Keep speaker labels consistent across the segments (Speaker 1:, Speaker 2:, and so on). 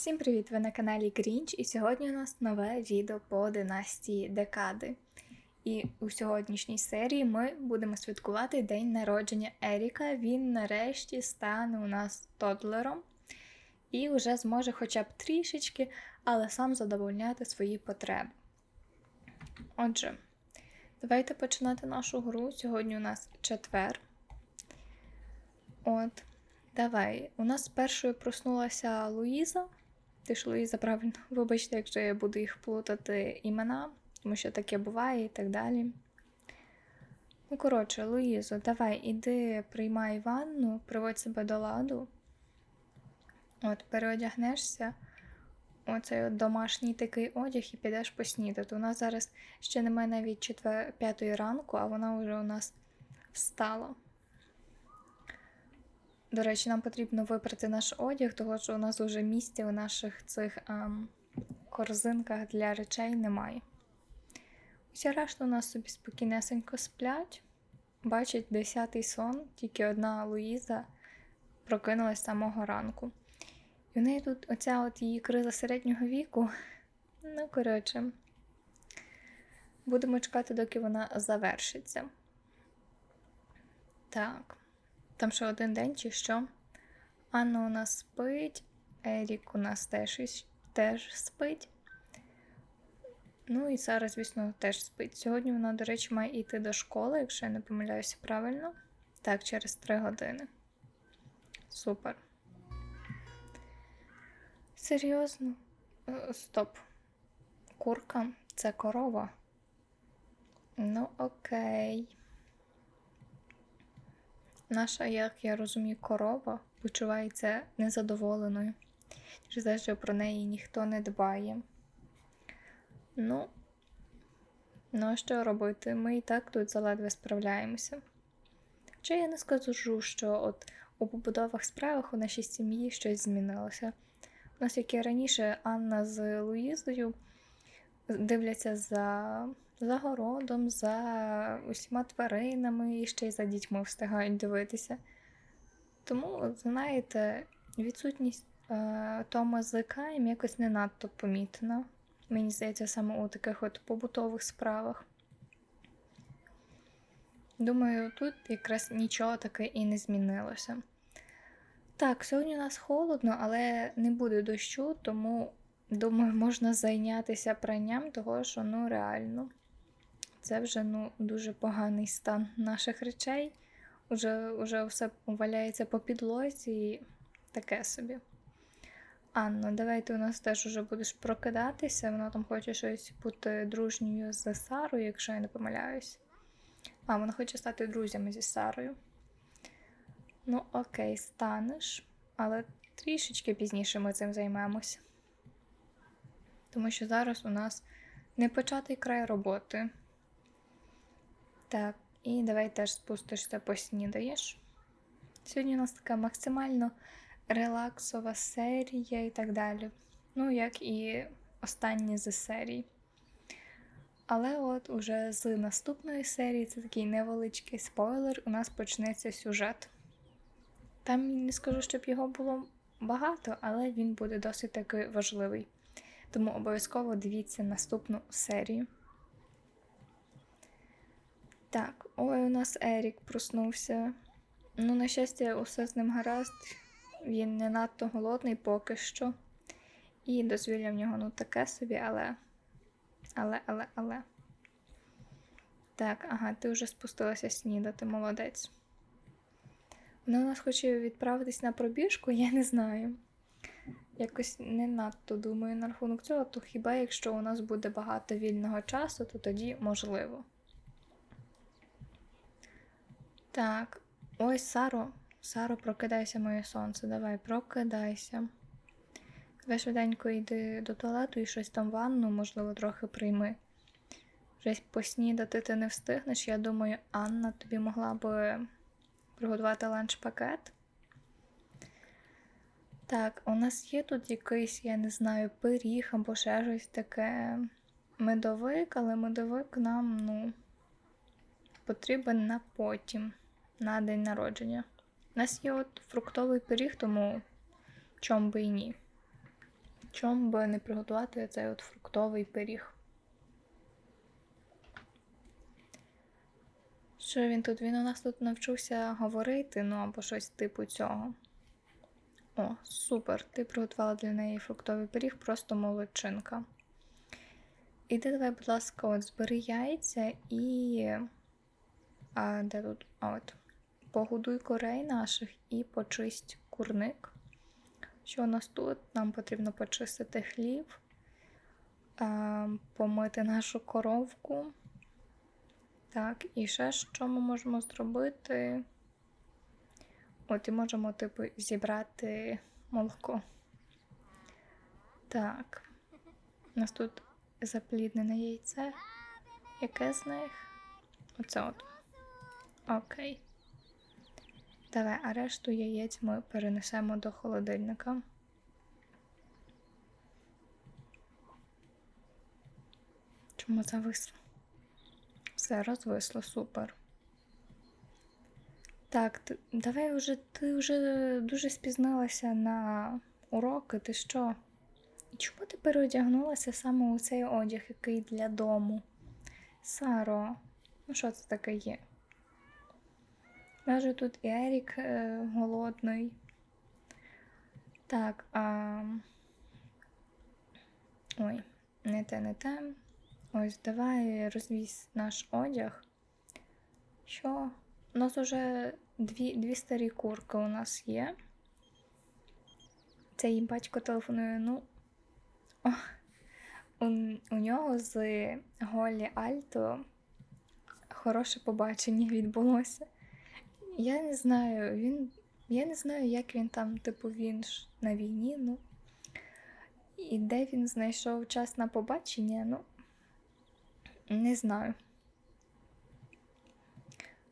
Speaker 1: Всім привіт! Ви на каналі Грінч, і сьогодні у нас нове відео по династії Декади. І у сьогоднішній серії ми будемо святкувати день народження Еріка. Він нарешті стане у нас тодлером і вже зможе хоча б трішечки, але сам задовольняти свої потреби. Отже, давайте починати нашу гру. Сьогодні у нас четвер. От. Давай, у нас першою проснулася Луїза. Ти ж Луїза, правильно, вибачте, якщо я буду їх плутати імена, тому що таке буває і так далі. Ну, коротше, Луїзо, давай, іди, приймай ванну, приводь себе до ладу. От, переодягнешся. Оцей от домашній такий одяг і підеш поснідати. У нас зараз ще немає навіть четвер... п'ятої ранку, а вона вже у нас встала. До речі, нам потрібно випрати наш одяг, тому що у нас вже місця у наших цих ем, корзинках для речей немає. Уся решта у нас собі спокійнесенько сплять. Бачить, десятий сон, тільки одна Луїза прокинулась самого ранку. І в неї тут оця от її криза середнього віку. Ну, коротше, будемо чекати, доки вона завершиться. Так. Там ще один день чи що. Анна у нас спить, Ерік у нас теж теж спить. Ну і Сара, звісно, теж спить. Сьогодні вона, до речі, має йти до школи, якщо я не помиляюся правильно. Так, через 3 години. Супер. Серйозно? Е, стоп. Курка це корова. Ну, окей. Наша, як я розумію, корова почувається незадоволеною, через те, що про неї ніхто не дбає. Ну, ну що робити? Ми і так тут заледве справляємося. Хоча я не скажу, що от у побудових справах у нашій сім'ї щось змінилося. У нас, як і раніше, Анна з Луїзою дивляться за за городом, за усіма тваринами і ще й за дітьми встигають дивитися. Тому, знаєте, відсутність е, Тома з Каєм якось не надто помітна. Мені здається, саме у таких от побутових справах. Думаю, тут якраз нічого таке і не змінилося. Так, сьогодні у нас холодно, але не буде дощу, тому, думаю, можна зайнятися пранням того, що ну реально це вже ну, дуже поганий стан наших речей. Уже, уже все валяється по підлозі і таке собі. Анна, давай ти у нас теж уже будеш прокидатися. Вона там хоче щось бути дружньою з Сарою, якщо я не помиляюсь. А, вона хоче стати друзями зі Сарою. Ну, окей, станеш, але трішечки пізніше ми цим займемося. Тому що зараз у нас не початий край роботи. Так, і давай теж спустишся, поснідаєш. Сьогодні у нас така максимально релаксова серія і так далі. Ну, як і останні з серій. Але от уже з наступної серії це такий невеличкий спойлер, у нас почнеться сюжет. Там не скажу, щоб його було багато, але він буде досить таки важливий. Тому обов'язково дивіться наступну серію. Так, ой, у нас Ерік проснувся. Ну, на щастя, усе з ним гаразд. Він не надто голодний поки що. І дозвілля в нього ну таке собі, але. Але, але, але. Так, ага, ти вже спустилася снідати, молодець. Вона у нас хоче відправитись на пробіжку, я не знаю. Якось не надто думаю на рахунок цього, то хіба якщо у нас буде багато вільного часу, то тоді можливо. Так, ой, Саро, Саро, прокидайся, моє сонце. Давай, прокидайся. Ви швиденько йди до туалету і щось там ванну, можливо, трохи прийми. Вже поснідати ти не встигнеш. Я думаю, Анна тобі могла би приготувати ланч-пакет. Так, у нас є тут якийсь, я не знаю, пиріг або ще щось таке медовик, але медовик нам, ну, потрібен на потім на день народження. У нас є от фруктовий пиріг, тому чом би і ні. чому би не приготувати цей от фруктовий пиріг. Що він тут? Він у нас тут навчився говорити, ну або щось типу цього. О, супер! Ти приготувала для неї фруктовий пиріг, просто молодчинка. Іди давай, будь ласка, от збери яйця і. А де тут? А от. Погодуй корей наших і почисть курник. Що у нас тут? Нам потрібно почистити хліб, помити нашу коровку. Так, і ще що ми можемо зробити? От і можемо, типу, зібрати молоко. Так. У нас тут запліднене яйце. Яке з них? Оце от. Окей. Давай, а решту яєць ми перенесемо до холодильника. Чому зависло? Все, розвисло, супер. Так, ти, давай вже ти вже дуже спізнилася на уроки, ти що? І чому ти переодягнулася саме у цей одяг, який для дому? Саро, ну що це таке є? Каже, тут і Ерік е, голодний. Так, а... Ой, не те, не те. Ось, давай розвізь наш одяг. Що? У нас уже дві, дві старі курки у нас є. Це їй батько телефонує, ну. О, у, у нього з Голі Альто хороше побачення відбулося. Я не знаю, він. Я не знаю, як він там, типу, він ж на війні, ну. І де він знайшов час на побачення, ну. Не знаю.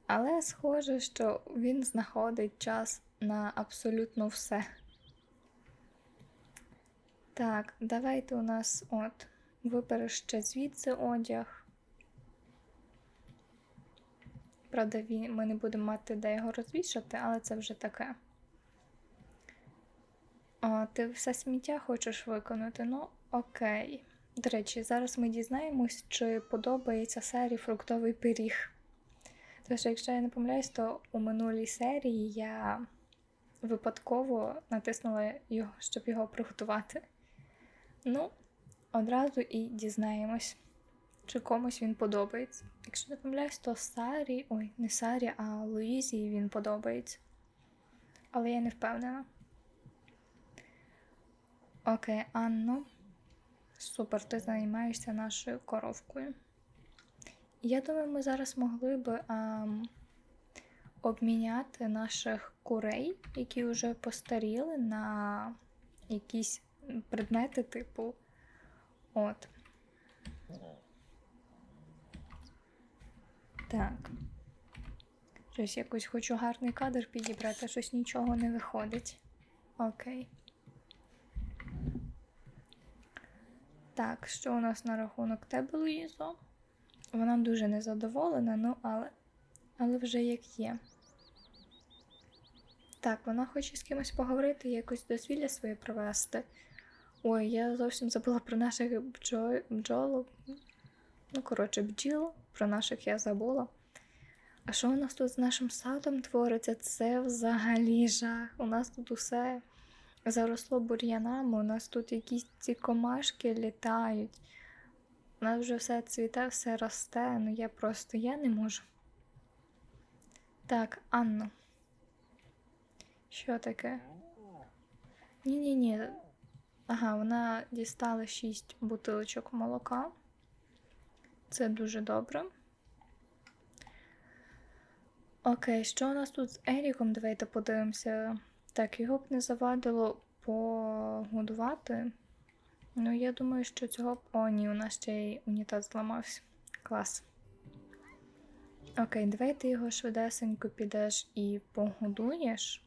Speaker 1: Але схоже, що він знаходить час на абсолютно все. Так, давайте у нас от вибереш ще звідси одяг. Правда, ми не будемо мати де його розвішати, але це вже таке. О, ти все сміття хочеш виконати? Ну, окей. До речі, зараз ми дізнаємось, чи подобається Сарі фруктовий пиріг. Тому якщо я не помиляюсь, то у минулій серії я випадково натиснула його, щоб його приготувати. Ну, одразу і дізнаємось, чи комусь він подобається. Якщо не помиляюсь, то Сарі, ой, не Сарі, а Луїзі він подобається. Але я не впевнена. Окей, Анно. Супер, ти займаєшся нашою коровкою. Я думаю, ми зараз могли би ам, обміняти наших курей, які вже постаріли, на якісь предмети, типу. От. Так. Щось якось хочу гарний кадр підібрати, щось нічого не виходить. Окей. Так, що у нас на рахунок тебе, Луїзо? Вона дуже незадоволена, ну але але вже як є. Так, вона хоче з кимось поговорити, якось дозвілля своє провести. Ой, я зовсім забула про наших бджо... бджолок. Ну, коротше, бджіл, про наших я забула. А що у нас тут з нашим садом твориться? Це взагалі жах. У нас тут усе заросло бур'янами, у нас тут якісь ці комашки літають. У нас вже все цвіте, все росте, ну я просто я не можу. Так, Анно. Що таке? Ні-ні-ні. Ага, вона дістала 6 бутилочок молока. Це дуже добре. Окей, що у нас тут з Еріком? Давайте подивимося. Так, його б не завадило погодувати. Ну, я думаю, що цього б. О, ні, у нас ще й унітаз зламався. Клас. Окей, давай ти його швидесенько підеш і погодуєш.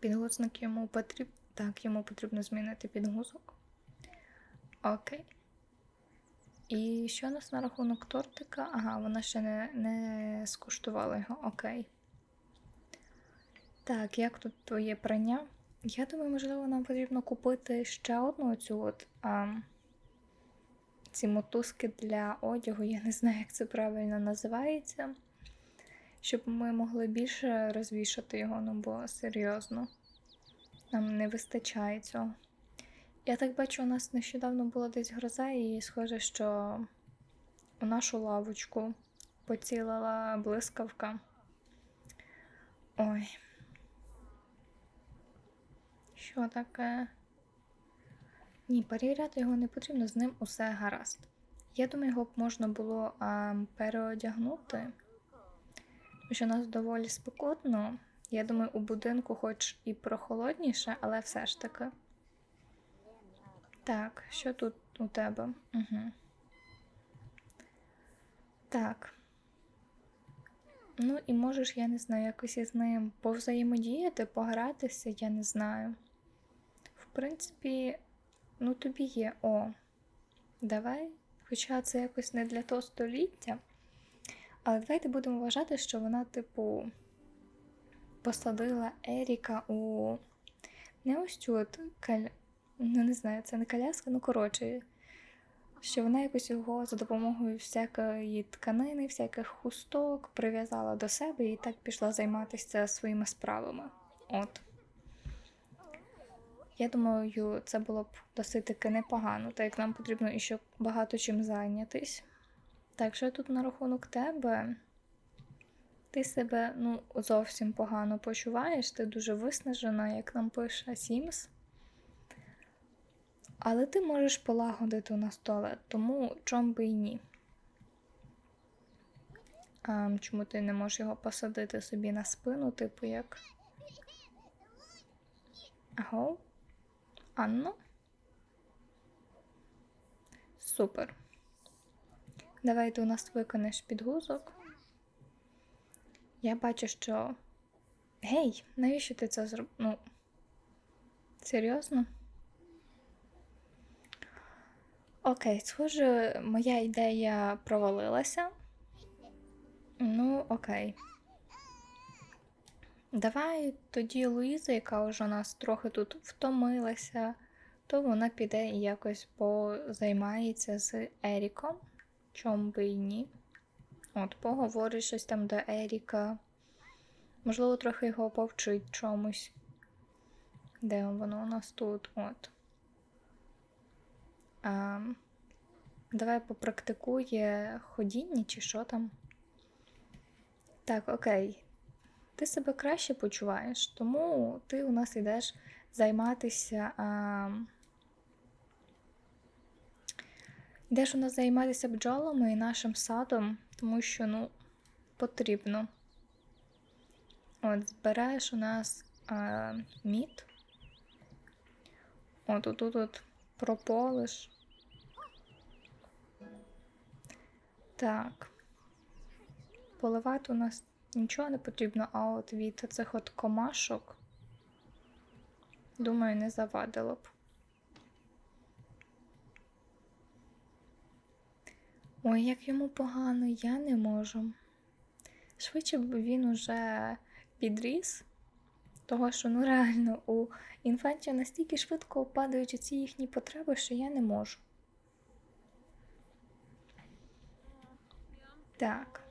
Speaker 1: Підгузник йому потрібно. Так, йому потрібно змінити підгузок. Окей. І що у нас на рахунок тортика? Ага, вона ще не, не скуштувала його. Окей. Так, як тут твоє прання? Я думаю, можливо, нам потрібно купити ще одну цю от а, ці мотузки для одягу. Я не знаю, як це правильно називається. Щоб ми могли більше розвішати його, ну бо серйозно. Нам не вистачає цього. Я так бачу, у нас нещодавно була десь гроза, і схоже, що у нашу лавочку поцілила блискавка. Ой. Що таке? Ні, перевіряти його не потрібно, з ним усе гаразд. Я думаю, його б можна було а, переодягнути, тому що у нас доволі спекотно. Я думаю, у будинку хоч і прохолодніше, але все ж таки. Так, що тут у тебе? Угу. Так. Ну, і можеш, я не знаю, якось із ним повзаємодіяти, погратися, я не знаю. В принципі, ну тобі є. О, давай. Хоча це якось не для того століття. Але давайте будемо вважати, що вона, типу, посадила Еріка у не ось цю от. Ну не знаю, це не коляска, ну коротше, що вона якось його за допомогою всякої тканини, всяких хусток прив'язала до себе і так пішла займатися своїми справами. От. Я думаю, це було б досить таки непогано, так як нам потрібно іще багато чим зайнятись. Так, що тут на рахунок тебе? Ти себе ну, зовсім погано почуваєш, ти дуже виснажена, як нам пише Сімс. Але ти можеш полагодити у нас туалет, тому чом би і ні. А, Чому ти не можеш його посадити собі на спину, типу як? Аго? Анно? Супер. Давай ти у нас виконеш підгузок. Я бачу, що. Гей, навіщо ти це зробив? Ну. Серйозно? Окей, схоже, моя ідея провалилася. Ну, окей. Давай тоді Луїза, яка вже у нас трохи тут втомилася, то вона піде і якось позаймається з Еріком. Чом би і ні. От, поговорить щось там до Еріка. Можливо, трохи його повчить чомусь. Де воно у нас тут? От. А, Давай попрактикує ходіння чи що там. Так, окей. Ти себе краще почуваєш, тому ти у нас йдеш займатися. А... Йдеш у нас займатися бджолами і нашим садом, тому що, ну, потрібно. От, збираєш у нас а, мід. От тут от прополиш. Так. Поливати у нас нічого не потрібно, а от від цих от комашок, думаю, не завадило б. Ой, як йому погано, я не можу. Швидше б він уже підріс, того що ну реально у інфантів настільки швидко падають ці їхні потреби, що я не можу. Так.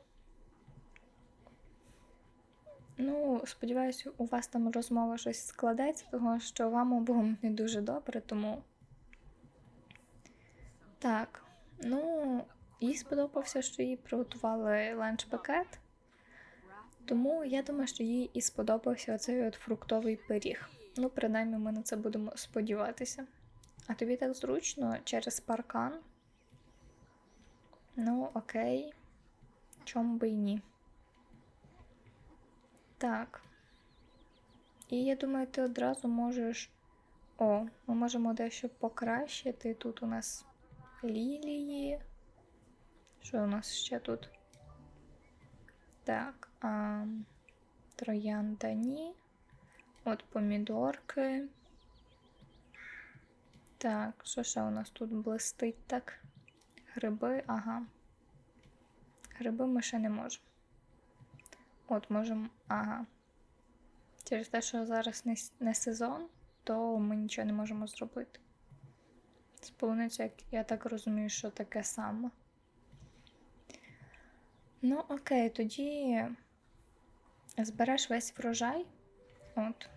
Speaker 1: Ну, сподіваюся, у вас там розмова щось складеться, того що вам обом не дуже добре, тому. Так, ну, їй сподобався, що їй приготували ланч-пакет. Тому я думаю, що їй і сподобався оцей от фруктовий пиріг. Ну, принаймні, ми на це будемо сподіватися. А тобі так зручно через паркан? Ну, окей. Чому би і ні? Так. І я думаю, ти одразу можеш. О, ми можемо дещо покращити. Тут у нас лілії. Що у нас ще тут? Так, а, троянда. От помідорки. Так, що ще у нас тут блистить так? Гриби, ага. Гриби ми ще не можемо. От, можемо. Ага. Через те, що зараз не, не сезон, то ми нічого не можемо зробити. З полуницею, я так розумію, що таке саме. Ну, окей, тоді збереш весь врожай. От.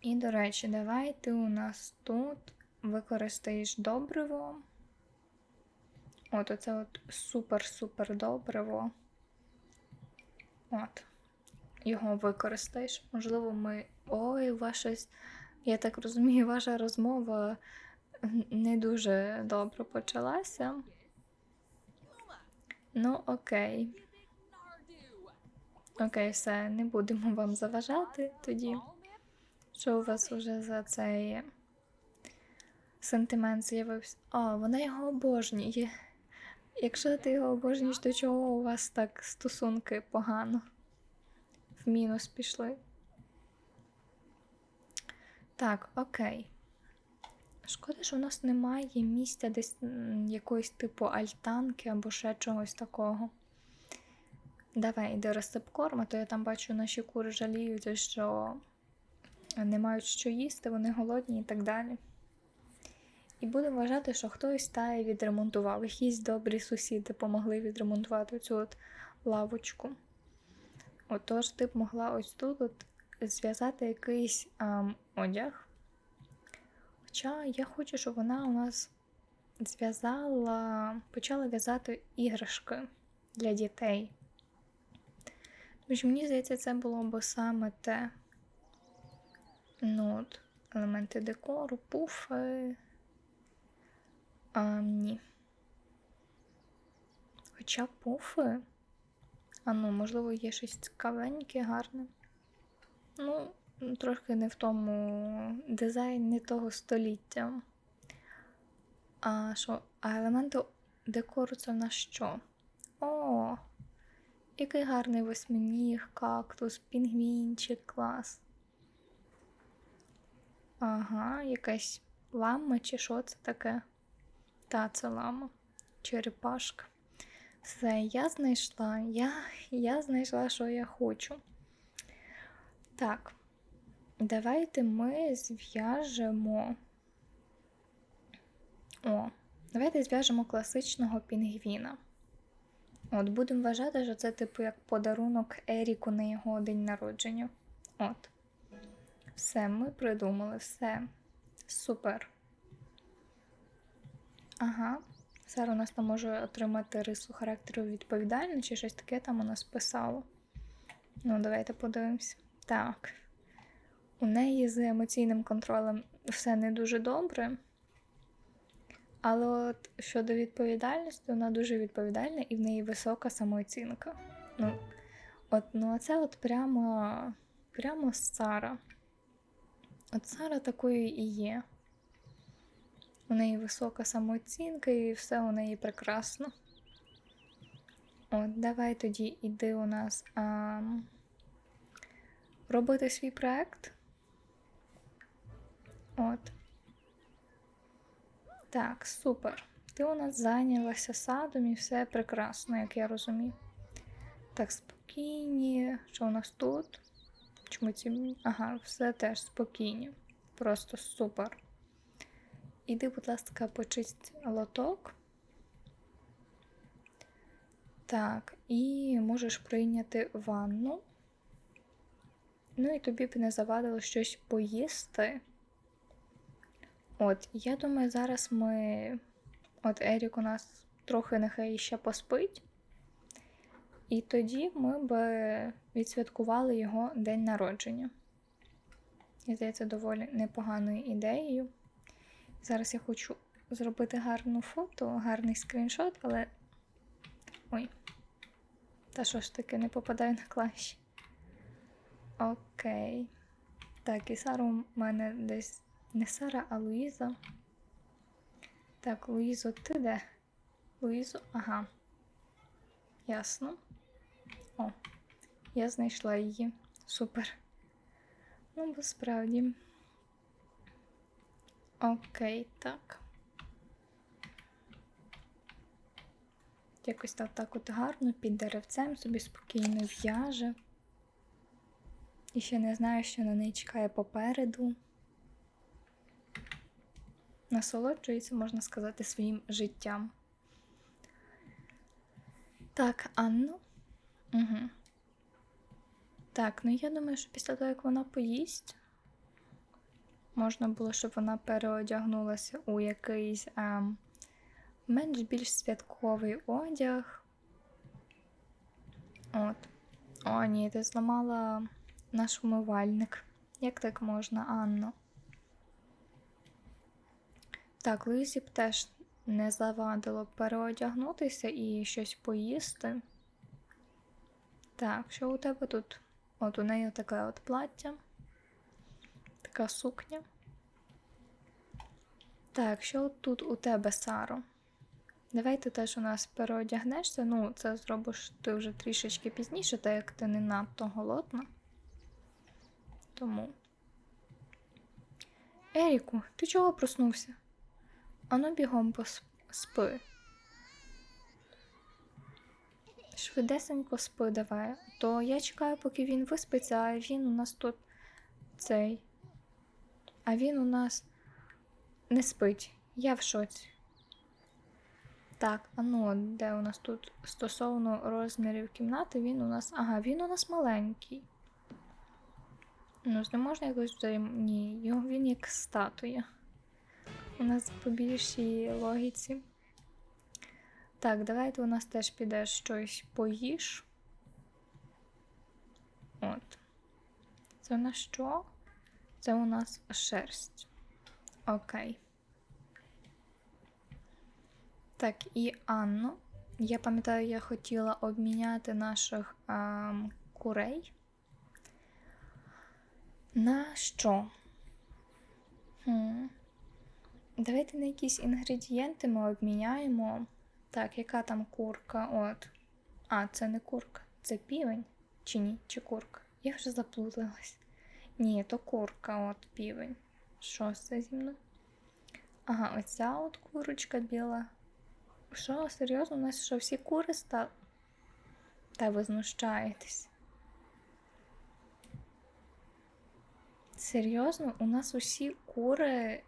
Speaker 1: І, до речі, давай ти у нас тут використаєш добриво. От, оце от супер-супер добриво. От. Його використаєш. Можливо, ми. Ой, ваша. Я так розумію, ваша розмова не дуже добре почалася. Ну, окей. Окей, все, не будемо вам заважати тоді. Що у вас уже за цей сентимент з'явився? А, вона його обожнює. Якщо ти його обожнюєш, то чого у вас так стосунки погано? В мінус пішли. Так, окей. Шкода, що у нас немає місця десь якоїсь типу альтанки або ще чогось такого. Давай, йди розсип корма, то я там бачу, наші кури жаліються, що не мають що їсти, вони голодні і так далі. І будемо вважати, що хтось та відремонтував. Якісь добрі сусіди помогли відремонтувати цю от лавочку. Отож, ти б могла ось тут от зв'язати якийсь ам, одяг. Хоча я хочу, щоб вона у нас зв'язала, почала в'язати іграшки для дітей. Тому мені здається, це було б саме те. Ну, от, елементи декору, пуфи. А, ні. Хоча пуфи. А ну, можливо, є щось цікавеньке, гарне. Ну, трошки не в тому дизайн не того століття. А що? А елементи декору це на що? О! Який гарний восьминіг, кактус, пінгвінчик, клас. Ага, якась лама чи що це таке? Та, це лама. Черепашка. Все, я знайшла. Я, я знайшла, що я хочу. Так, давайте ми зв'яжемо. О, давайте зв'яжемо класичного пінгвіна. От, будемо вважати, що це, типу, як подарунок Еріку на його день народження. От. Все, ми придумали, все. Супер. Ага. Сара у нас там може отримати рису характеру відповідальний, чи щось таке там у нас писало. Ну, давайте подивимося. Так. У неї з емоційним контролем все не дуже добре. Але от щодо відповідальності, вона дуже відповідальна і в неї висока самооцінка. Ну, от, ну, це от прямо, прямо Сара. От Сара такою і є. У неї висока самооцінка і все у неї прекрасно. От, давай тоді іди у нас а, робити свій проект. От. Так, супер. Ти у нас зайнялася садом і все прекрасно, як я розумію. Так, спокійні. Що у нас тут? Чому ці. Ага, все теж спокійні. Просто супер. Іди, будь ласка, почисть лоток. Так, і можеш прийняти ванну. Ну і тобі б не завадило щось поїсти. От, я думаю, зараз ми. От Ерік у нас трохи нехай ще поспить. І тоді ми б відсвяткували його день народження. І здається, доволі непоганою ідеєю. Зараз я хочу зробити гарну фото, гарний скріншот, але. Ой. Та що ж таки, не попадаю на клавіші. Окей. Так, і Сара у мене десь не Сара, а Луїза. Так, Луїзо, ти де? Луїзо, ага. Ясно. О, я знайшла її. Супер. Ну, бо справді. Окей, так. Якось так, так от гарно під деревцем собі спокійно в'яже. І ще не знаю, що на неї чекає попереду. Насолоджується, можна сказати, своїм життям. Так, Анну. Угу. Так, ну я думаю, що після того, як вона поїсть, можна було, щоб вона переодягнулася у якийсь ем, менш більш святковий одяг. От. О, ні, ти зламала наш умивальник. Як так можна, Анно? Так, Луїзі б теж не завадило переодягнутися і щось поїсти. Так, що у тебе тут? От у неї таке от плаття, така сукня. Так, що тут у тебе, Саро? Давай ти теж у нас переодягнешся. Ну, це зробиш ти вже трішечки пізніше, так як ти не надто голодна. Тому. Еріку, ти чого проснувся? Ану бігом поспи. Швидесенько спи давай. То я чекаю, поки він виспиться, а він у нас тут цей. А він у нас не спить. Я в шоці. Так, а ну, де у нас тут стосовно розмірів кімнати, він у нас. Ага, він у нас маленький. Ну, не можна якось взаєм... Ні, його він як статуя. У нас по більшій логіці. Так, давайте у нас теж піде щось поїж. От. Це у нас що? Це у нас шерсть. Окей. Так, і Анну. Я пам'ятаю, я хотіла обміняти наших а, курей. На що? Хм. Давайте на якісь інгредієнти ми обміняємо. Так, яка там курка? От. А, це не курка, це півень. Чи ні? Чи курка? Я вже заплуталась. Ні, то курка, от півень. Що це зі мною? Ага, оця от курочка біла. Що, серйозно? У нас що всі кури стали? Та ви знущаєтесь. Серйозно, у нас усі кури.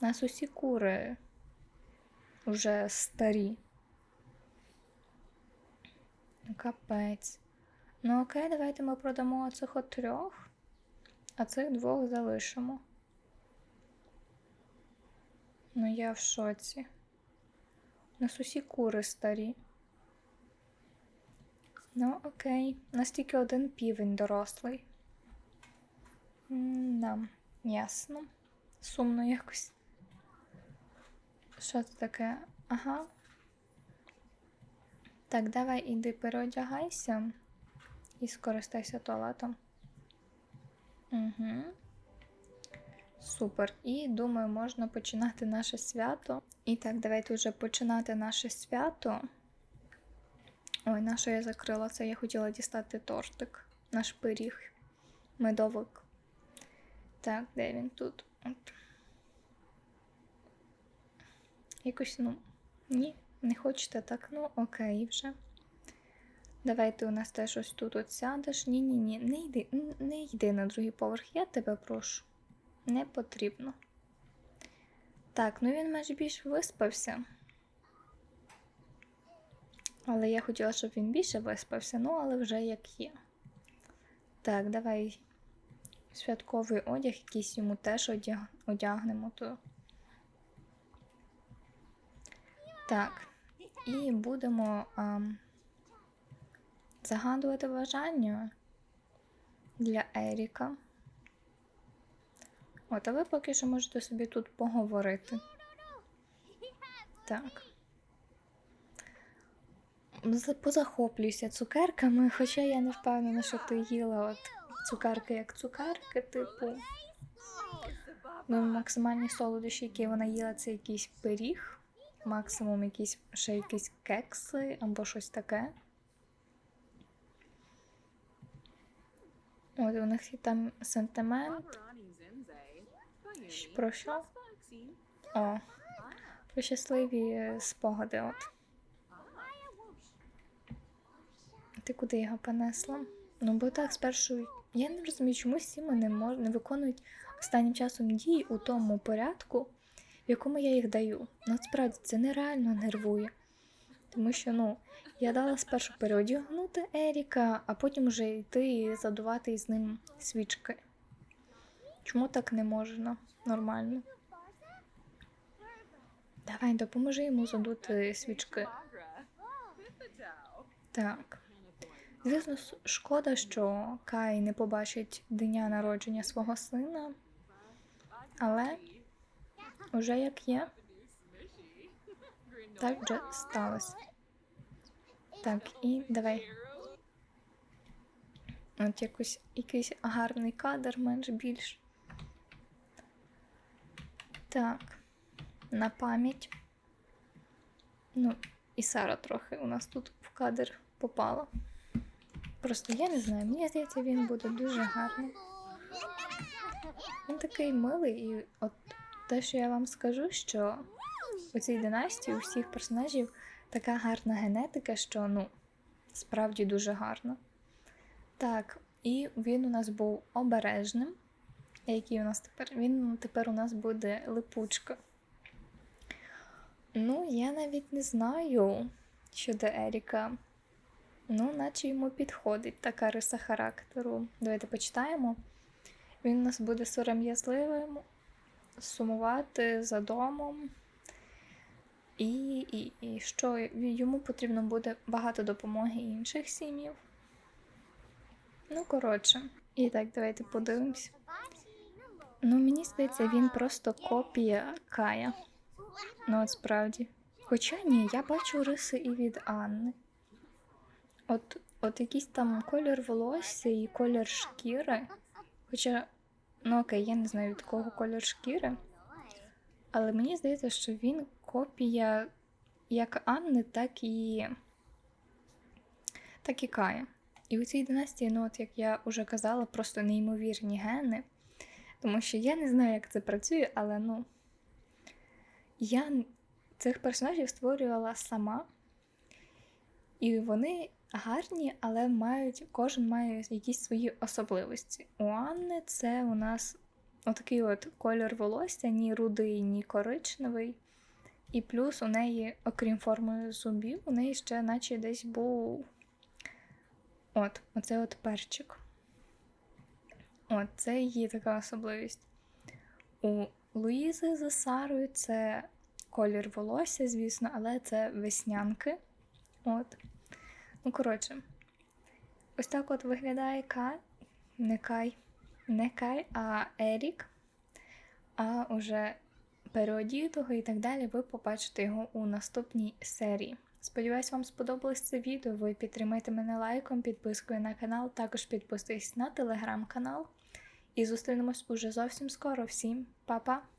Speaker 1: У нас усі кури вже старі. Капець. Ну окей, давайте ми продамо цих от трьох, а цих двох залишимо. Ну, я в шоці. Нас усі кури старі. Ну, окей. У нас тільки один півень дорослий. Да, ясно. Сумно якось. Що це таке? Ага. Так, давай іди переодягайся і скористайся туалетом. Угу. Супер. І думаю, можна починати наше свято. І так, давайте вже починати наше свято. Ой, на що я закрила це? Я хотіла дістати тортик, наш пиріг, медовик. Так, де він тут? От. Якось, ну, ні, не хочете так, ну окей вже. Давайте у нас теж ось тут от сядеш. Ні-ні-ні, не йди, не йди на другий поверх, я тебе прошу. Не потрібно. Так, ну він майже більш виспався. Але я хотіла, щоб він більше виспався, ну, але вже як є. Так, давай святковий одяг, якийсь йому теж одяг... одягнемо. то Так, і будемо а, загадувати бажання для Еріка. От, а ви поки що можете собі тут поговорити. Так. Позахоплюйся цукерками, хоча я не впевнена, що ти їла от цукерки як цукерки, типу. Ну, максимальні солодощі, які вона їла, це якийсь пиріг максимум якісь ще якісь кекси або щось таке. От у них є там сентимент. Про що? О, про щасливі спогади. От. Ти куди його понесла? Ну, бо так, спершу я не розумію, чому всі мене мож... не виконують останнім часом дії у тому порядку, якому я їх даю. Насправді це нереально нервує. Тому що, ну, я дала спершу переодягнути Еріка, а потім вже йти і задувати із ним свічки. Чому так не можна нормально? Давай, допоможи йому задути свічки. Так. Звісно, шкода, що Кай не побачить дня народження свого сина, але уже як є, так вже сталося. Так, і давай. От якось якийсь гарний кадр, менш більш. Так, на пам'ять. Ну, і Сара трохи у нас тут в кадр попала. Просто я не знаю, мені здається, він буде дуже гарний. Він такий милий, і от те, що я вам скажу, що у цій династії у всіх персонажів така гарна генетика, що ну, справді дуже гарна. Так, і він у нас був обережним. Який у нас тепер? Він тепер у нас буде липучка. Ну, я навіть не знаю щодо Еріка. Ну, наче йому підходить така риса характеру. Давайте почитаємо. Він у нас буде сором'язливим, сумувати за домом. І, і, і що йому потрібно буде багато допомоги інших сім'їв. Ну, коротше. І так, давайте подивимось. Ну, мені здається, він просто копія Кая. Ну, от справді. Хоча ні, я бачу риси і від Анни. От, от якийсь там колір волосся і колір шкіри. Хоча, ну окей, я не знаю від кого колір шкіри. Але мені здається, що він копія як Анни, так і так і Кая. І у цій династії, ну от як я вже казала, просто неймовірні гени. Тому що я не знаю, як це працює, але ну. Я цих персонажів створювала сама. І вони гарні, але мають, кожен має якісь свої особливості. У Анни це у нас отакий от колір волосся, ні рудий, ні коричневий. І плюс у неї, окрім форми зубів, у неї ще наче десь був от, оце от перчик. От, це її така особливість. У Луїзи за Сарою це колір волосся, звісно, але це веснянки. От. Ну, коротше, ось так от виглядає Кай. Не Кай. Не Кай, а Ерік. А уже переодітого і так далі, ви побачите його у наступній серії. Сподіваюсь, вам сподобалось це відео. Ви підтримайте мене лайком, підпискою на канал, також підписуйтесь на телеграм-канал. І зустрінемось уже зовсім скоро. Всім па-па!